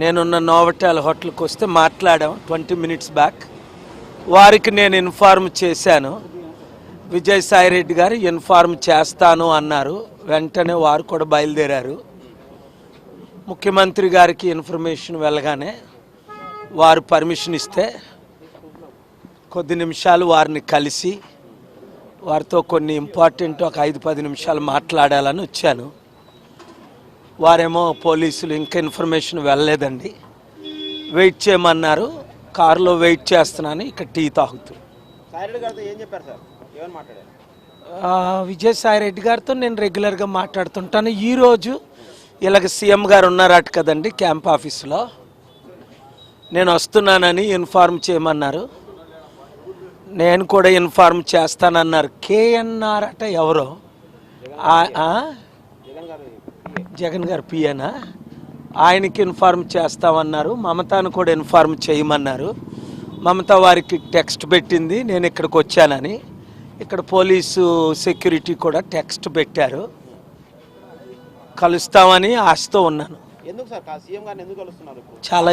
నేనున్న నోవటాల్ హోటల్కి వస్తే మాట్లాడాం ట్వంటీ మినిట్స్ బ్యాక్. వారికి నేను ఇన్ఫార్మ్ చేశాను. విజయసాయి రెడ్డి గారు ఇన్ఫార్మ్ చేస్తాను అన్నారు. వెంటనే వారు కూడా బయలుదేరారు. ముఖ్యమంత్రి గారికి ఇన్ఫర్మేషన్ వెళ్ళగానే వారు పర్మిషన్ ఇస్తే కొద్ది నిమిషాలు వారిని కలిసి వారితో కొన్ని ఇంపార్టెంట్ ఒక ఐదు పది నిమిషాలు మాట్లాడాలని వచ్చాను. వారేమో పోలీసులు ఇంకా ఇన్ఫర్మేషన్ వెళ్ళలేదండి. వెయిట్ చేయమన్నారు. కారులో వెయిట్ చేస్తున్నాను. ఇక్కడ టీ తాగుతూ. విజయసాయి రెడ్డి గారితో నేను రెగ్యులర్గా మాట్లాడుతుంటాను. ఈరోజు ఇలాగ సీఎం గారు ఉన్నారట కదండి క్యాంప్ ఆఫీసులో. నేను వస్తున్నానని ఇన్ఫార్మ్ చేయమన్నారు. నేను కూడా ఇన్ఫార్మ్ చేస్తానన్నారు. కేఎన్ఆర్ అట ఎవరో? జగన్ గారు పిఏనా? ఆయనకి ఇన్ఫార్మ్ చేస్తామన్నారు మమతాను కూడా ఇన్ఫార్మ్ చేయమన్నారు. మమత వారికి టెక్స్ట్ పెట్టింది నేను ఇక్కడికి వచ్చానని. ఇక్కడ పోలీసు సెక్యూరిటీ కూడా టెక్స్ట్ పెట్టారు. కలుస్తామని ఆశతో ఉన్నాను. చాలా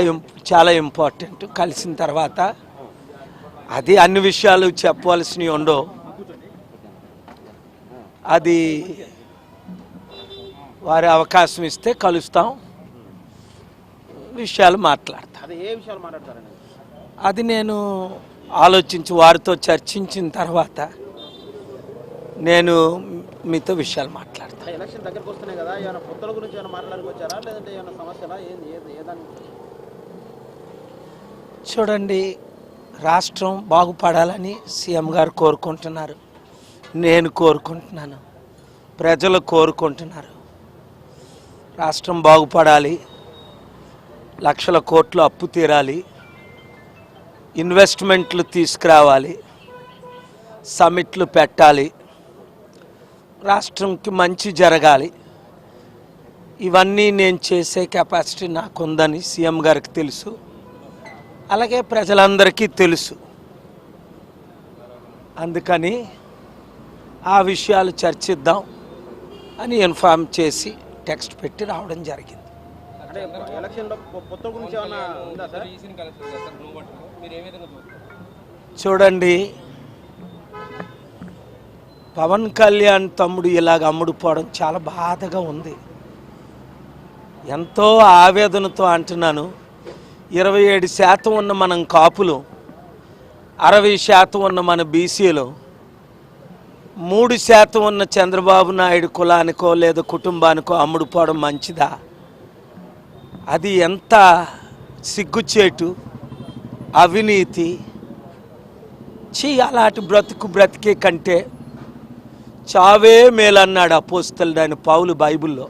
చాలా ఇంపార్టెంట్. కలిసిన తర్వాత అది అన్ని విషయాలు చెప్పవలసినవి ఉండవు. అది వారి అవకాశం ఇస్తే కలుస్తాం. విషయాలు మాట్లాడతాం. అదే ఏ విషయాలు మాట్లాడతారండి? అది నేను ఆలోచించి వారితో చర్చించిన తర్వాత నేను మీతో విషయాలు మాట్లాడతాను. అంటే ఎలక్షన్ దగ్గరకు వస్తున్నాయి కదా ఏమైనా పొత్తుల గురించి ఏమైనా మాట్లాడడానికి వచ్చారా? లేదంటే ఏమైనా సమస్యలా? ఏం ఏది ఏదాన్ని? చూడండి రాష్ట్రం బాగుపడాలని సీఎం గారు కోరుకుంటున్నారు. నేను కోరుకుంటున్నాను. ప్రజలు కోరుకుంటున్నారు. రాష్ట్రం బాగుపడాలి లక్షల కోట్లు అప్పు తీరాలి ఇన్వెస్ట్మెంట్లు తీసుకురావాలి సమిట్లు పెట్టాలి రాష్ట్రంకి మంచి జరగాలి. ఇవన్నీ నేను చేసే కెపాసిటీ నాకుందని సీఎం గారికి తెలుసు. అలాగే ప్రజలందరికీ తెలుసు. అందుకని ఆ విషయాలు చర్చిద్దాం అని ఇన్ఫార్మ్ చేసి టెక్స్ట్ పెట్టి రావడం జరిగింది. చూడండి పవన్ కళ్యాణ్ తమ్ముడు ఇలాగ అమ్ముడుపోవడం చాలా బాధగా ఉంది. ఎంతో ఆవేదనతో అంటున్నాను ఇరవై ఏడు శాతం ఉన్న మనం కాపులు అరవై శాతం ఉన్న మన బీసీలు మూడు శాతం ఉన్న చంద్రబాబు నాయుడు కులానికో లేదా కుటుంబానికో అమ్ముడుపోవడం మంచిదా? అది ఎంత సిగ్గుచేటు అవినీతి? చీ అలాంటి బ్రతుకు బ్రతికే కంటే చావే మేలన్నాడు అపోస్తలుడు ఆయన పౌలు బైబిల్లో.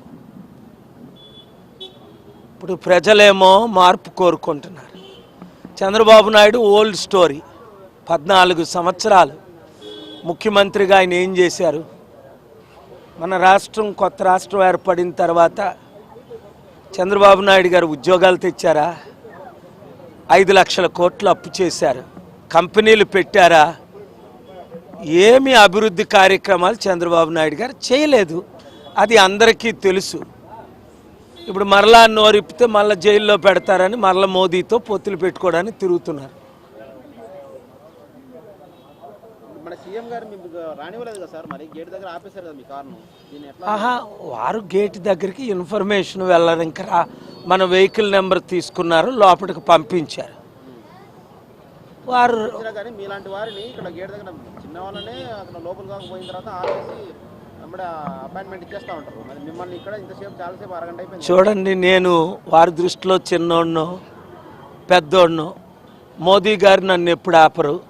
ఇప్పుడు ప్రజలేమో మార్పు కోరుకుంటున్నారు. చంద్రబాబు నాయుడు ఓల్డ్ స్టోరీ పద్నాలుగు సంవత్సరాలు. ముఖ్యమంత్రిగా ఆయన ఏం చేశారు? మన రాష్ట్రం కొత్త రాష్ట్రం ఏర్పడిన తర్వాత చంద్రబాబు నాయుడు గారు ఉద్యోగాలు తెచ్చారా? ఐదు లక్షల కోట్లు అప్పు చేశారు. కంపెనీలు పెట్టారా? ఏమి అభివృద్ధి కార్యక్రమాలు చంద్రబాబు నాయుడు గారు చేయలేదు. అది అందరికీ తెలుసు. ఇప్పుడు మరలా నోరిప్పితే మళ్ళీ జైల్లో పెడతారని మరలా మోదీతో పొత్తులు పెట్టుకోవడానికి తిరుగుతున్నారు మన సీఎం గారు రానివ్వలేదు కదా సార్? మరి గేట్ దగ్గర ఆపేశారు కదా మీ కారును. ఆహా వారు గేట్ దగ్గరికి ఇన్ఫర్మేషన్ రా- మన వెహికల్ నెంబర్ తీసుకున్నారు లోపలికి పంపించారు. వారు కానీ మీలాంటి వారిని ఇక్కడ గేట్ దగ్గర చిన్న వాళ్ళనే అక్కడ లోపల దాకా పోయిన తర్వాత ఆపేసి అపాయింట్మెంట్ ఇచ్చేస్తూ ఉంటారు. మరి మిమ్మల్ని ఇక్కడ ఇంతసేపు చాలాసేపు అరగంట అయిపోయింది. చూడండి నేను వారి దృష్టిలో చిన్నోడ్ను పెద్దోడ్ను మోదీ గారు నన్ను ఎప్పుడు ఆపరు.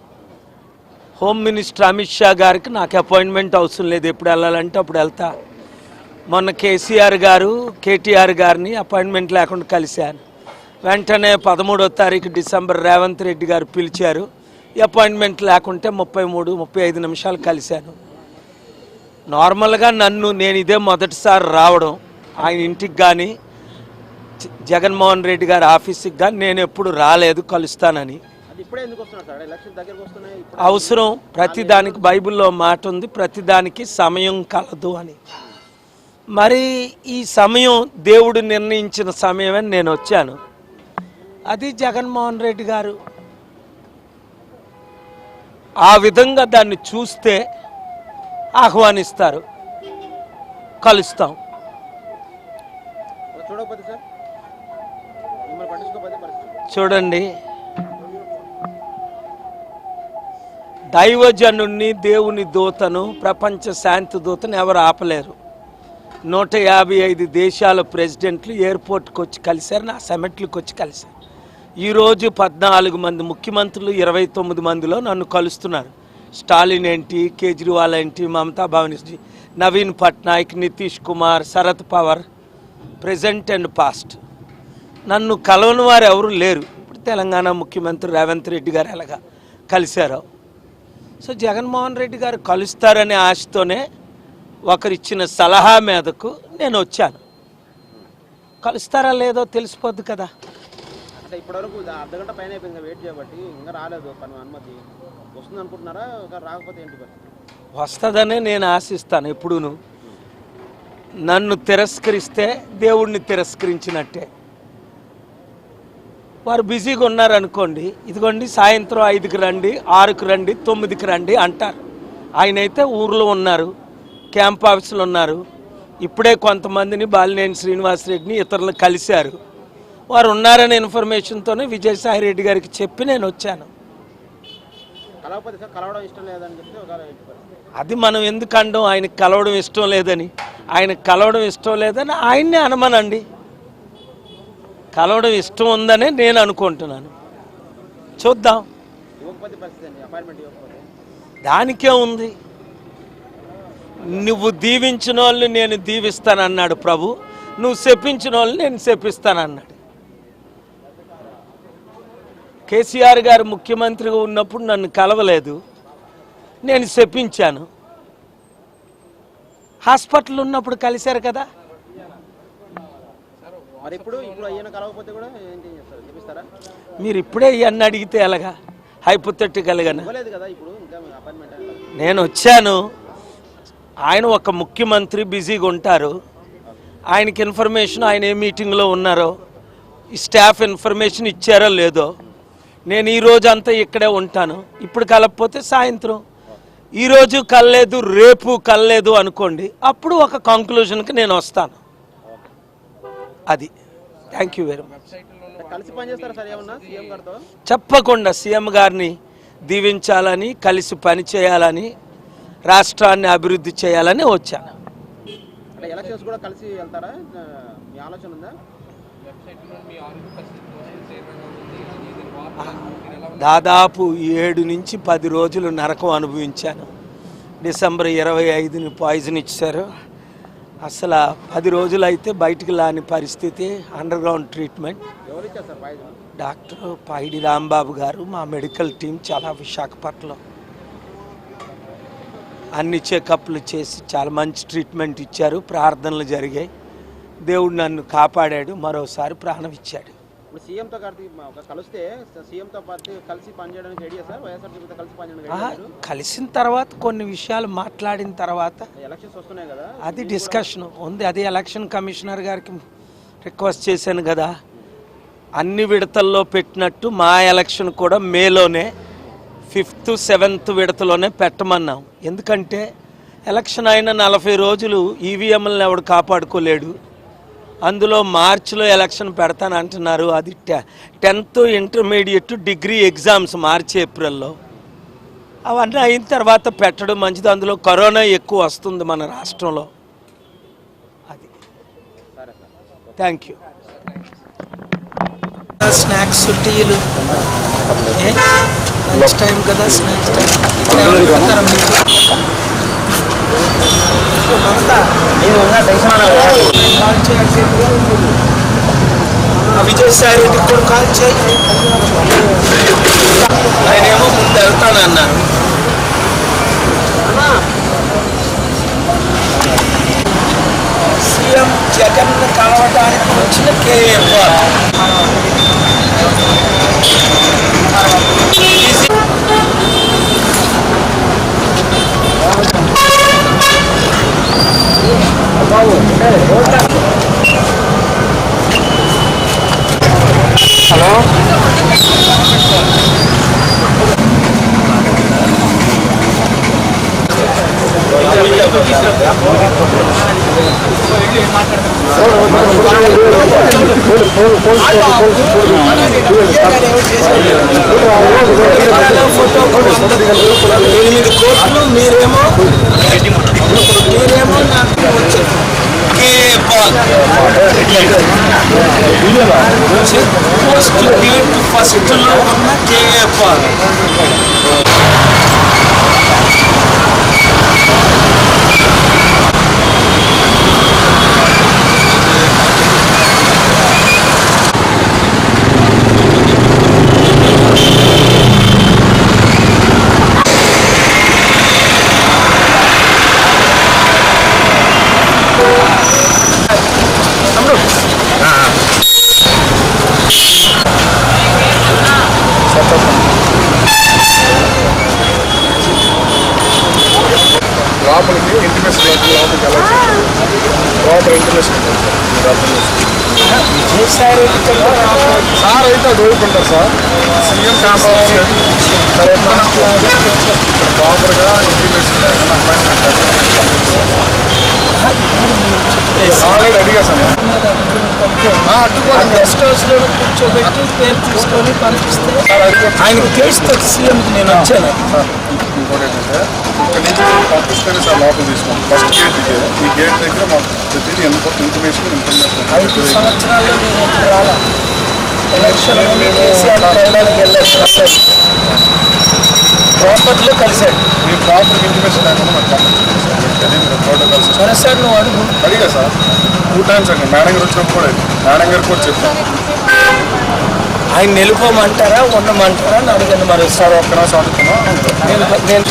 హోమ్ మినిస్టర్ అమిత్ షా గారికి నాకు అపాయింట్మెంట్ అవసరం లేదు. ఎప్పుడు వెళ్ళాలంటే అప్పుడు వెళ్తా. మొన్న కేసీఆర్ గారు కేటీఆర్ గారిని అపాయింట్మెంట్ లేకుండా కలిశాను. వెంటనే పదమూడో తారీఖు డిసెంబర్ రేవంత్ రెడ్డి గారు పిలిచారు. అపాయింట్మెంట్ లేకుంటే ముప్పై మూడు ముప్పై ఐదు నిమిషాలు కలిశాను. నార్మల్గా నన్ను నేను ఇదే మొదటిసారి రావడం ఆయన ఇంటికి కానీ జ- జగన్మోహన్ రెడ్డి గారి ఆఫీస్కి కానీ నేను ఎప్పుడు రాలేదు కలుస్తానని. అవసరం. ప్రతిదానికి బైబిల్లో మాట ఉంది. ప్రతిదానికి సమయం కలదు అని. మరి ఈ సమయం దేవుడు నిర్ణయించిన సమయమని నేను వచ్చాను. అది జగన్మోహన్ రెడ్డి గారు ఆ విధంగా దాన్ని చూస్తే ఆహ్వానిస్తారు. కలుస్తాం. చూడండి. దైవజనుణ్ణి దేవుని దూతను ప్రపంచ శాంతి దూతను ఎవరు ఆపలేరు. నూట యాభై ఐదు దేశాల ప్రెసిడెంట్లు ఎయిర్పోర్ట్కి వచ్చి కలిశారు నా సమిట్లకు వచ్చి కలిశారు. ఈరోజు పద్నాలుగు మంది ముఖ్యమంత్రులు ఇరవై తొమ్మిది మందిలో నన్ను కలుస్తున్నారు. స్టాలిన్ ఏంటి కేజ్రీవాల్ ఏంటి Mamata Banerjee Naveen Patnaik Nitish Kumar Sharad Pawar present and past. నన్ను కలవని వారు ఎవరు లేరు. ఇప్పుడు తెలంగాణ ముఖ్యమంత్రి రేవంత్ రెడ్డి గారు ఎలాగా కలిశారు. సో జగన్మోహన్ రెడ్డి గారు కలుస్తారనే ఆశతోనే ఒకరిచ్చిన సలహా మీదకు నేను వచ్చాను. కలుస్తారా లేదో తెలిసిపోద్ది కదా. అంటే ఇప్పటివరకు దా- అర్ధ గంట పైన అయిపోయింది వెయిట్ చేయబట్టి ఇంకా రాలేదు పని అనుమతి. వస్తుంది అనుకుంటున్నారా రాకపోతే ఏంటి వస్తుందనే నేను ఆశిస్తాను ఎప్పుడూను. నన్ను తిరస్కరిస్తే దేవుణ్ణి తిరస్కరించినట్టే. వారు బిజీగా ఉన్నారనుకోండి ఇదిగోండి సాయంత్రం ఐదుకి రండి ఆరుకి రండి తొమ్మిదికి రండి అంటారు. ఆయన అయితే ఊర్లో ఉన్నారు క్యాంప్ ఆఫీసులో ఉన్నారు. ఇప్పుడే కొంతమందిని బాలినేని శ్రీనివాసరెడ్డిని ఇతరులను కలిశారు. వారు ఉన్నారనే ఇన్ఫర్మేషన్తోనే విజయసాయి రెడ్డి గారికి చెప్పి నేను వచ్చాను. అది మనం ఎందుకు అనడం ఆయనకు కలవడం ఇష్టం లేదని. ఆయనకు కలవడం ఇష్టం లేదని ఆయన్నే అనమనండి. కలవడం ఇష్టం ఉందని నేను అనుకుంటున్నాను. చూద్దాం. దానికే ఉంది. నువ్వు దీవించిన వాళ్ళని నేను దీవిస్తానన్నాడు ప్రభు. నువ్వు శపించిన వాళ్ళని నేను శపిస్తానన్నాడు. కేసీఆర్ గారు ముఖ్యమంత్రిగా ఉన్నప్పుడు నన్ను కలవలేదు. నేను శపించాను. హాస్పిటల్ ఉన్నప్పుడు కలిశారు కదా? మరి ఇప్పుడు ఇప్పుడు అయ్యన కలవకపోతే కూడా ఏం చేస్తారు చూపిస్తారా మీరు ఇప్పుడే ఇవన్నీ అడిగితే ఎలాగా? హైపోతెటికల్గానే కదా ఇప్పుడు? ఇంకా అపాయింట్మెంట్ నేను వచ్చాను. ఆయన ఒక ముఖ్యమంత్రి బిజీగా ఉంటారు. ఆయనకి ఇన్ఫర్మేషన్ ఆయన ఏ మీటింగ్లో ఉన్నారో ఈ స్టాఫ్ ఇన్ఫర్మేషన్ ఇచ్చారో లేదో నేను ఈ రోజు అంతా ఇక్కడే ఉంటాను. ఇప్పుడు కలపపోతే సాయంత్రం. ఈరోజు కలలేదు రేపు కలలేదు అనుకోండి అప్పుడు ఒక కంక్లూజన్కి నేను వస్తాను. అది. థ్యాంక్ యూ వెరీ మచ్ కలిసి పనిచేస్తారా సార్ ఏమన్నా? సీఎం గారితో? చెప్పకుండా సీఎం గారిని దీవించాలని కలిసి పని చేయాలని రాష్ట్రాన్ని అభివృద్ధి చేయాలని వచ్చాను అంటే ఎలక్షన్స్ కూడా కలిసి వెళ్తారా? ఆ, మీ ఆలోచన ఉందా? దాదాపు ఏడు నుంచి పది రోజులు నరకం అనుభవించాను. డిసెంబర్ ఇరవై ఐదుని పాయిజన్ ఇచ్చారు. అసలు పది రోజులు అయితే బయటికి రాని పరిస్థితి underground treatment doctor Paidi Rambabu గారు మా మెడికల్ టీం చాలా విశాఖపట్నం అన్ని చెకప్లు చేసి చాలా మంచి ట్రీట్మెంట్ ఇచ్చారు ప్రార్థనలు జరిగాయి. దేవుడు నన్ను కాపాడాడు మరోసారి ప్రాణం ఇచ్చాడు. ఇప్పుడు సీఎంతో కలిస్తే సీఎంతో పాటు కలిసి పనిచేయడానికి రెడీ సార్? వైఎస్ఆర్సీపీతో కలిసి పనిచేయడానికి కలిసిన తర్వాత కొన్ని విషయాలు మాట్లాడిన తర్వాత ఎలక్షన్స్ వస్తున్నాయి కదా. అది డిస్కషన్. ఉంది అది ఎలక్షన్ కమిషనర్ గారికి రిక్వెస్ట్ చేశాను కదా. అన్ని విడతల్లో పెట్టినట్టు మా ఎలక్షన్ కూడా మేలోనే ఫిఫ్త్ సెవెంత్ విడతలోనే పెట్టమన్నాం. ఎందుకంటే ఎలక్షన్ అయిన నలభై రోజులు ఈవీఎంలను ఎవడు కాపాడుకోలేడు. అందులో మార్చిలో ఎలక్షన్ పెడతానంటున్నారు అది టె tenth intermediate degree exams March ఏప్రిల్లో. అవన్నీ అయిన తర్వాత పెట్టడం మంచిది. అందులో కరోనా ఎక్కువ వస్తుంది మన రాష్ట్రంలో. అది. Thank you. స్నాక్స్ టీలు. లంచ్ టైం కదా స్నాక్స్ టైం. విజయసాయి రెడ్డికి కూడా కాల్ చేయి ఆయనేమో ముందు వెళ్తానన్నారు సీఎం జగన్ కలవడానికి వచ్చిన కేఏఆర్ ఎనిమిది కోట్లు మీరేమో మీరేమో నాకు వచ్చారు. కే పాల్. పోస్ట్ ఫస్ట్లో ఉన్న కే పాల్ లోపలికి ఇంటిమేషన్ లోపలికి వెళ్ళచ్చు లోపల ఇంటిమేషన్ విజయసాయి సార్ అయితే అది సార్. సీఎం కెమెరా సరే ప్రాపర్గా ఇంటిమేషన్ ఆల్రెడీ అడిగా సార్ గెస్ట్ హౌస్ కూర్చోబెట్టి పేరు తీసుకొని పంపిస్తే ఆయన కేసుతో సీఎంకి నేను వచ్చాను ఇంకోటి ఏంటంటే ఇక్కడ నుంచి పంపిస్తేనే సార్ లోపల తీసుకోండి ఫస్ట్ గేట్ ఇదే ఈ గేట్ దగ్గర మాకు ప్రతిదీ ఎంత ఇన్ఫర్మేషన్ ఐదు సంవత్సరాల్లో నేను ఇక్కడ రాలా ఎలక్షన్ ప్రాపర్టీలో కలిశాడు మీ ప్రాపర్ ఇన్ఫర్మేషన్ లేకుండా మాకు సార్ ప్రోటోకాల్ సరే సార్ నువ్వు అడుగు. అడిగా సార్. టూ టైమ్స్ అండి మేడం గారు వచ్చినప్పుడు కూడా మేడం గారు కూడా చెప్పాను. ఆయన నిలుపోమంటారా ఉండమంటారా అని అడిగాను. మరి సార్ ఒక్క నిమిషం అడుగుతున్నాం నేను నేను